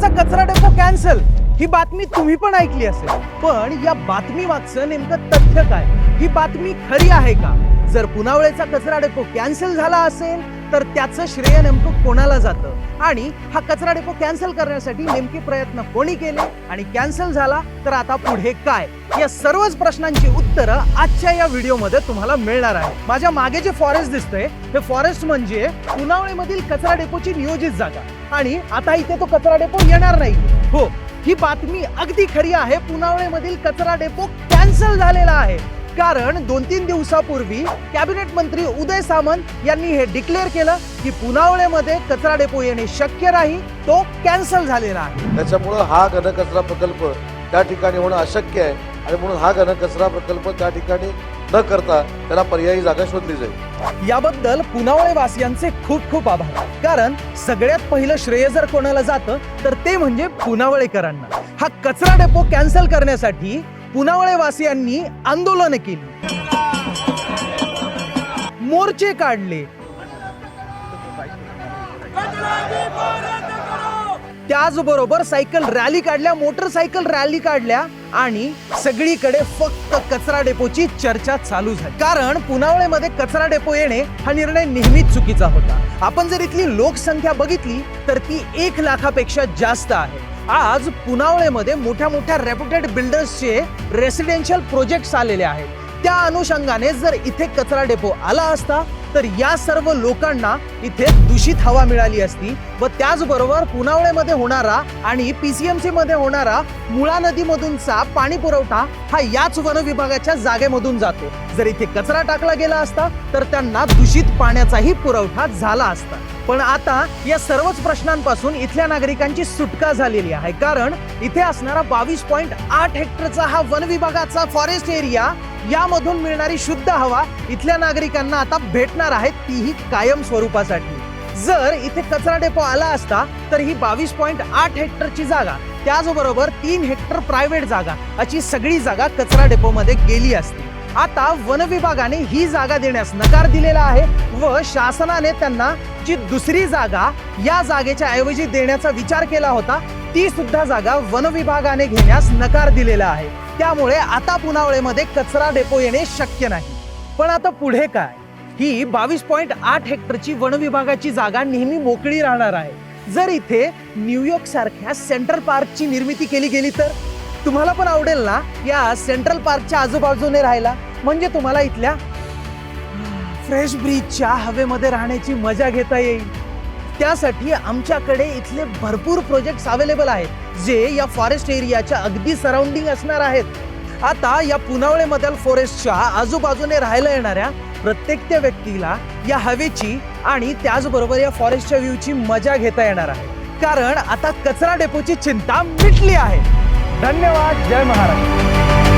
पुनावळेचा कचरा depot cancel ही बातमी तुम्ही पण ऐकली असेल. पण या बातमी मागचं नेमकं तथ्य काय? ही बातमी खरी आहे का? जर पुनावळेचा कचरा डेपो कॅन्सल झाला असेल तर त्याचं श्रेय नेमकं कोणाला जातं? आणि हा कचरा डेपो कॅन्सल करण्यासाठी नेमके प्रयत्न कोणी केले? आणि कॅन्सल झाला तर आता पुढे काय? या सर्वच प्रश्नांची उत्तरं आजच्या या व्हिडिओमध्ये तुम्हाला मिळणार आहे माझ्या मागे जे फॉरेस्ट दिसतंय हे फॉरेस्ट म्हणजे पुनावळेमधील कचरा डेपोची नियोजित जागा. आणि आता इथे तो कचरा डेपो येणार नाही. हो ही बातमी अगदी खरी आहे. पुनावळेमधील कचरा डेपो कॅन्सल झालेला आहे. कारण दोन तीन दिवसापूर्वी कॅबिनेट मंत्री उदय सामंत यांनी हे डिक्लेअर केलं की पुनावळेमध्ये कचरा डेपो येणे शक्य नाही तो कॅन्सल झालेला आहे. त्याच्यामुळं हा घनकचरा प्रकल्प त्या ठिकाणी होणं अशक्य आहे आणि म्हणून हा घनकचरा प्रकल्प त्या ठिकाणी न करता त्याला पर्यायी जागा शोधली जाईल. याबद्दल पुनावळे वासियांचे खूप खूप आभार. कारण सगळ्यात पहिलं श्रेय जर कोणाला जातं तर ते म्हणजे पुनावळेकरांना. हा कचरा डेपो कॅन्सल करण्यासाठी पुनावळे वासियांनी आंदोलन केली. मोर्चे काढले. त्याचबरोबर सायकल रॅली काढल्या मोटरसायकल रॅली काढल्या आणि सगळीकडे फक्त कचरा डेपोची चर्चा चालू झाली. कारण पुनावळेमध्ये कचरा डेपो येणे हा निर्णय नेहमीच चुकीचा होता. आपण जर इथली लोकसंख्या बघितली तर ती एक लाखापेक्षा जास्त आहे. आज पुनावळेमध्ये मोठ्या मोठ्या रेप्युटेड बिल्डर्सचे रेसिडेन्शियल प्रोजेक्ट्स आलेले आहेत. त्या अनुषंगाने जर इथे कचरा डेपो आला असता तर या सर्व लोकांना इथे दूषित हवा मिळाली असती व त्याचबरोबर पुनावळेमध्ये होणारा आणि पीसीएमसी मध्ये होणारा मुळा नदीमधूनचा पाणी पुरवठा हा याच वन विभागाच्या जागेमधून जातो. जर इथे कचरा टाकला गेला असता तर त्यांना दूषित पाण्याचाही पुरवठा झाला असता. पण आता या सर्वच प्रश्नांपासून इथल्या नागरिकांची सुटका झालेली आहे. कारण इथे असणारा बावीस पॉईंट आठ हेक्टरचा हा वन विभागाचा फॉरेस्ट एरिया यामधून मिळणारी शुद्ध हवा इथल्या नागरिकांना आता भेटणार आहे तीही कायम स्वरूपासाठी. जर इथे कचरा डेपो आला असता तर ही बावीस पॉईंट आठ हेक्टरची जागा त्याचबरोबर तीन हेक्टर प्रायव्हेट जागा अशी सगळी जागा कचरा डेपोमध्ये गेली असती. आता वन विभागाने ही जागा देण्यास नकार दिलेला आहे व शासनाने त्यांना जी दुसरी जागा या जागेच्या ऐवजी देण्याचा विचार केला होता ती सुद्धा जागा वनविभागाने घेण्यास नकार दिलेला आहे. त्यामुळे आता पुनावळेमध्ये कचरा डेपो येणे शक्य नाही. पण आता पुढे काय? ही बावीस पॉईंट आठ हेक्टरची वनविभागाची जागा नेहमी मोकळी राहणार आहे. जर इथे न्यूयॉर्क सारख्या सेंट्रल पार्कची निर्मिती केली गेली तर? तुम्हाला पण आवडेल ना या सेंट्रल पार्कच्या आजूबाजूने राहायला? म्हणजे तुम्हाला इथल्या फ्रेश ब्रीजच्या हवेमध्ये राहण्याची मजा घेता येईल. त्यासाठी आमच्याकडे इथले भरपूर प्रोजेक्ट्स अवेलेबल आहेत जे या फॉरेस्ट एरियाच्या अगदी सराउंडिंग असणार आहेत. आता या पुनावळेमधील फॉरेस्टच्या आजूबाजूने राहायला येणाऱ्या प्रत्येक त्या व्यक्तीला या हवेची आणि त्याचबरोबर या फॉरेस्टच्या व्ह्यूची मजा घेता येणार आहे. कारण आता कचरा डेपोची चिंता मिटली आहे. धन्यवाद. जय महाराष्ट्र.